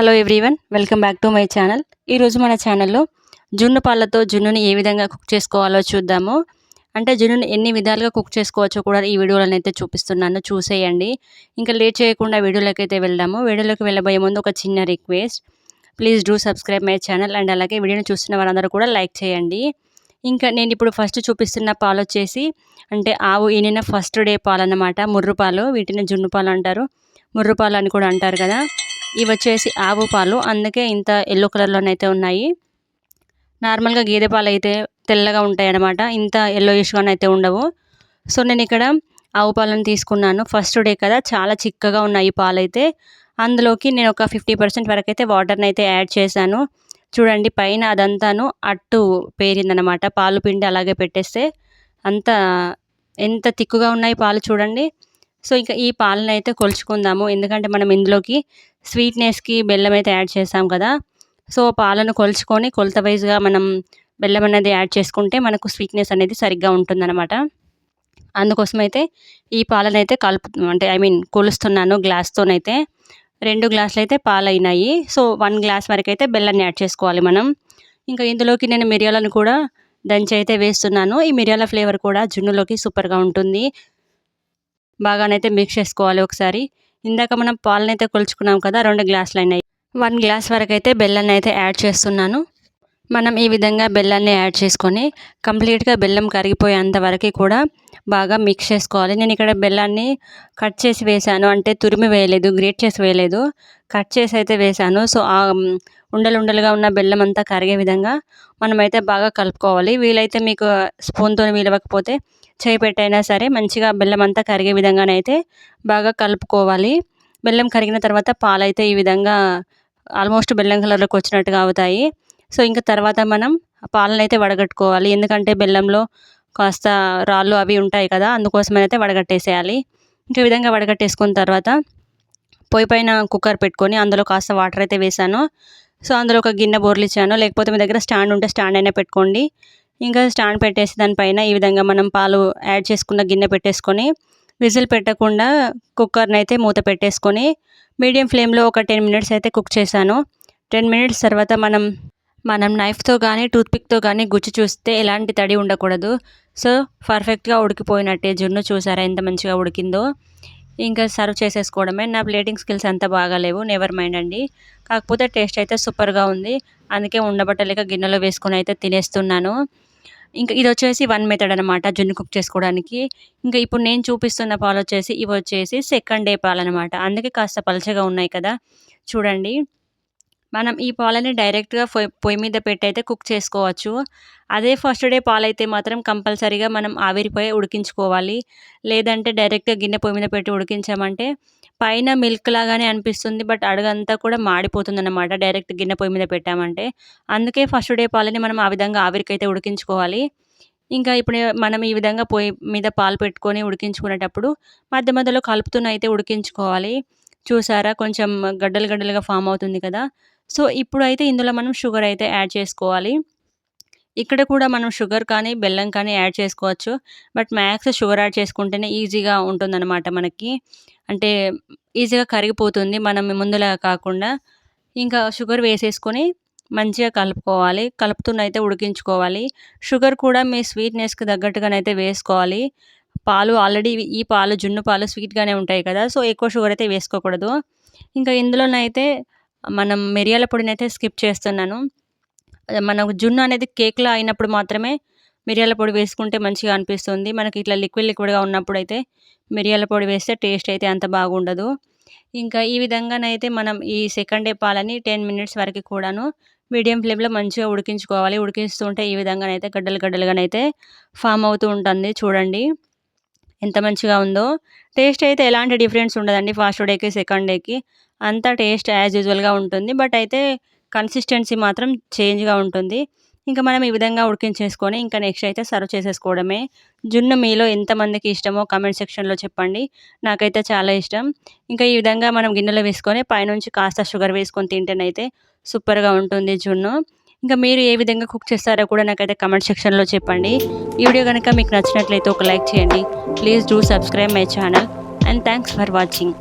Hello everyone welcome back to my channel ఈరోజు మన ఛానల్లో జున్ను పాలతో జున్నుని ఏ విధంగా కుక్ చేసుకోవాలో చూద్దాము. అంటే జున్నుని ఎన్ని విధాలుగా కుక్ చేసుకోవచ్చో కూడా ఈ వీడియోలను అయితే చూపిస్తున్నాను. చూసేయండి. ఇంకా లేట్ చేయకుండా వీడియోలోకి అయితే వెళ్దాము. వీడియోలోకి వెళ్ళబోయే ముందు ఒక చిన్న request please do subscribe my channel and అలాగే వీడియోని చూస్తున్న వారందరూ కూడా లైక్ చేయండి. ఇంకా నేను ఇప్పుడు ఫస్ట్ చూపిస్తున్న పాలు వచ్చేసి అంటే ఆవు ఈనిన ఫస్ట్ డే పాలు అన్నమాట ముర్రు పాలు వీటిని జున్ను పాలు అంటారు. ముర్రు పాలు అని కూడా అంటారు కదా. ఇవి వచ్చేసి ఆవు పాలు. అందుకే ఇంత ఎల్లో కలర్లోనైతే ఉన్నాయి. నార్మల్గా గేదె పాలు అయితే తెల్లగా ఉంటాయి అన్నమాట ఇంత ఎల్లోయిష్గానే అయితే ఉండవు. సో నేను ఇక్కడ ఆవు పాలను తీసుకున్నాను. ఫస్ట్ డే కదా చాలా చిక్కగా ఉన్నాయి పాలైతే. అందులోకి నేను ఒక ఫిఫ్టీ పర్సెంట్ వరకు అయితే వాటర్ని అయితే యాడ్ చేశాను. చూడండి పైన అదంతాను అట్టు పేరిందనమాట పాలు పిండి అలాగే పెట్టేస్తే అంత ఎంత తిక్కుగా ఉన్నాయి పాలు చూడండి. సో ఇంకా ఈ పాలను అయితే కొలుచుకుందాము. ఎందుకంటే మనం ఇందులోకి స్వీట్నెస్కి బెల్లం అయితే యాడ్ చేసాం కదా. సో పాలను కొలుచుకొని కొలత వైజ్గా మనం బెల్లం అనేది యాడ్ చేసుకుంటే మనకు స్వీట్నెస్ అనేది సరిగ్గా ఉంటుందన్నమాట. అందుకోసం అయితే ఈ పాలను అయితే కలుపు అంటే ఐ మీన్ కొలుస్తున్నాను గ్లాస్తోనైతే. రెండు గ్లాసులు అయితే పాలు అయినాయి సో వన్ గ్లాస్ వరకు అయితే బెల్లాన్ని యాడ్ చేసుకోవాలి మనం. ఇంకా ఇందులోకి నేను మిరియాలను కూడా దంచి అయితే వేస్తున్నాను. ఈ మిరియాల ఫ్లేవర్ కూడా జున్నులోకి సూపర్గా ఉంటుంది. బాగానైతే మిక్స్ చేసుకోవాలి ఒకసారి. ఇందాక మనం పాలను అయితే కొలుచుకున్నాం కదా రెండు గ్లాసులు అయినాయి. వన్ గ్లాస్ వరకు అయితే బెల్లాన్ని అయితే యాడ్ చేస్తున్నాను. మనం ఈ విధంగా బెల్లాన్ని యాడ్ చేసుకొని కంప్లీట్గా బెల్లం కరిగిపోయేంత వరకు కూడా బాగా మిక్స్ చేసుకోవాలి. నేను ఇక్కడ బెల్లాన్ని కట్ చేసి వేసాను అంటే తురిమి వేయలేదు గ్రేట్ చేసి వేయలేదు. కట్ చేసి అయితే వేసాను సో ఆ ఉండలు ఉండలుగా ఉన్న బెల్లం అంతా కరిగే విధంగా మనమైతే బాగా కలుపుకోవాలి. వీలైతే మీకు స్పూన్తో వీలవకపోతే చేయి పెట్టైనా సరే మంచిగా బెల్లం అంతా కరిగే విధంగానైతే బాగా కలుపుకోవాలి. బెల్లం కరిగిన తర్వాత పాలైతే ఈ విధంగా ఆల్మోస్ట్ బెల్లం కలర్లోకి వచ్చినట్టుగా అవుతాయి. సో ఇంకా తర్వాత మనం పాలను అయితే వడగట్టుకోవాలి. ఎందుకంటే బెల్లంలో కాస్త రాళ్ళు అవి ఉంటాయి కదా అందుకోసమైతే వడగట్టేసేయాలి. ఇంకా విధంగా వడగట్టేసుకున్న తర్వాత పొయ్యి పైన కుక్కర్ పెట్టుకొని అందులో కాస్త వాటర్ అయితే వేసాను సో అందులో ఒక గిన్నె బోర్లు ఇచ్చాను. లేకపోతే మీ దగ్గర స్టాండ్ ఉంటే స్టాండ్ అయినా పెట్టుకోండి. ఇంకా స్టాండ్ పెట్టేసి దానిపైన ఈ విధంగా మనం పాలు యాడ్ చేసుకున్న గిన్నె పెట్టేసుకొని విజిల్ పెట్టకుండా కుక్కర్ని అయితే మూత పెట్టేసుకొని మీడియం ఫ్లేమ్లో ఒక టెన్ మినిట్స్ అయితే కుక్ చేశాను. టెన్ మినిట్స్ తర్వాత మనం మనం నైఫ్తో కానీ టూత్పిక్తో కానీ గుచ్చి చూస్తే ఎలాంటి తడి ఉండకూడదు. సో పర్ఫెక్ట్గా ఉడికిపోయినట్టే జున్ను చూసారా? ఎంత మంచిగా ఉడికిందో. ఇంకా సర్వ్ చేసేసుకోవడమే. నా ప్లేటింగ్ స్కిల్స్ అంత బాగాలేవు. నెవర్ మైండ్ అండి. కాకపోతే టేస్ట్ అయితే సూపర్గా ఉంది. అందుకే ఉండబట్టలేక గిన్నెలో వేసుకొని అయితే తినేస్తున్నాను. ఇంకా ఇది వచ్చేసి వన్ మెథడ్ అనమాట జున్ను కుక్ చేసుకోవడానికి. ఇంకా ఇప్పుడు నేను చూపిస్తున్న పాలు వచ్చేసి ఇవి వచ్చేసి సెకండ్ డే పాలు అనమాట అందుకే కాస్త పలచగా ఉన్నాయి కదా. చూడండి. మనం ఈ పాలని డైరెక్ట్గా పొయ్యి మీద పెట్టి అయితే కుక్ చేసుకోవచ్చు. అదే ఫస్ట్ డే పాలైతే మాత్రం కంపల్సరీగా మనం ఆవిరిపోయి ఉడికించుకోవాలి. లేదంటే డైరెక్ట్గా గిన్నె పొయ్యి మీద పెట్టి ఉడికించామంటే పైన మిల్క్ లాగానే అనిపిస్తుంది బట్ అడుగంతా కూడా మాడిపోతుంది అనమాట డైరెక్ట్ గిన్నె పొయ్యి మీద పెట్టామంటే. అందుకే ఫస్ట్ డే పాలని మనం ఆ విధంగా ఆవిరికైతే ఉడికించుకోవాలి. ఇంకా ఇప్పుడు మనం ఈ విధంగా పొయ్యి మీద పాలు పెట్టుకొని ఉడికించుకునేటప్పుడు మధ్య మధ్యలో కలుపుతూనే అయితే ఉడికించుకోవాలి. చూసారా? కొంచెం గడ్డలు గడ్డలుగా ఫామ్ అవుతుంది కదా? సో ఇప్పుడు అయితే ఇందులో మనం షుగర్ అయితే యాడ్ చేసుకోవాలి. ఇక్కడ కూడా మనం షుగర్ కానీ బెల్లం కానీ యాడ్ చేసుకోవచ్చు. బట్ మ్యాక్స్ షుగర్ యాడ్ చేసుకుంటేనే ఈజీగా ఉంటుందన్నమాట మనకి. అంటే ఈజీగా కరిగిపోతుంది మనం ముందులా కాకుండా. ఇంకా షుగర్ వేసేసుకొని మంచిగా కలుపుకోవాలి. కలుపుతున్నైతే ఉడికించుకోవాలి. షుగర్ కూడా మీ స్వీట్నెస్కి తగ్గట్టుగానైతే వేసుకోవాలి. పాలు ఆల్రెడీ ఈ పాలు జున్ను పాలు స్వీట్గానే ఉంటాయి కదా. సో ఎక్కువ షుగర్ అయితే వేసుకోకూడదు. ఇంకా ఇందులోనైతే మనం మిరియాల పొడిని అయితే స్కిప్ చేస్తున్నాను. మనకు జున్ను అనేది కేక్లో అయినప్పుడు మాత్రమే మిరియాల పొడి వేసుకుంటే మంచిగా అనిపిస్తుంది. మనకి ఇట్లా లిక్విడ్ లిక్విడ్గా ఉన్నప్పుడు అయితే మిరియాల పొడి వేస్తే టేస్ట్ అయితే అంత బాగుండదు. ఇంకా ఈ విధంగానైతే మనం ఈ సెకండ్ డే పాలని టెన్ మినిట్స్ వరకు కూడాను మీడియం ఫ్లేమ్లో మంచిగా ఉడికించుకోవాలి. ఉడికిస్తుంటే ఈ విధంగానైతే గడ్డలు గడ్డలుగానైతే ఫామ్ అవుతూ ఉంటుంది. చూడండి ఎంత మంచిగా ఉందో. టేస్ట్ అయితే ఎలాంటి డిఫరెన్స్ ఉండదండి ఫస్ట్ డేకి సెకండ్ డేకి. అంతా టేస్ట్ యాజ్ యూజువల్గా ఉంటుంది. బట్ అయితే కన్సిస్టెన్సీ మాత్రం చేంజ్గా ఉంటుంది. ఇంకా మనం ఈ విధంగా ఉడికించేసుకొని ఇంకా నెక్స్ట్ అయితే సర్వ్ చేసేసుకోవడమే. జున్ను మీలో ఎంతమందికి ఇష్టమో కమెంట్ సెక్షన్లో చెప్పండి. నాకైతే చాలా ఇష్టం. ఇంకా ఈ విధంగా మనం గిన్నెలో వేసుకొని పైనుంచి కాస్త షుగర్ వేసుకొని తింటేనైతే సూపర్గా ఉంటుంది జున్ను. ఇంకా మీరు ఏ విధంగా కుక్ చేస్తారో కూడా నాకైతే కమెంట్ సెక్షన్లో చెప్పండి. ఈ వీడియో కనుక మీకు నచ్చినట్లయితే ఒక లైక్ చేయండి. Please do subscribe my channel and thanks for watching.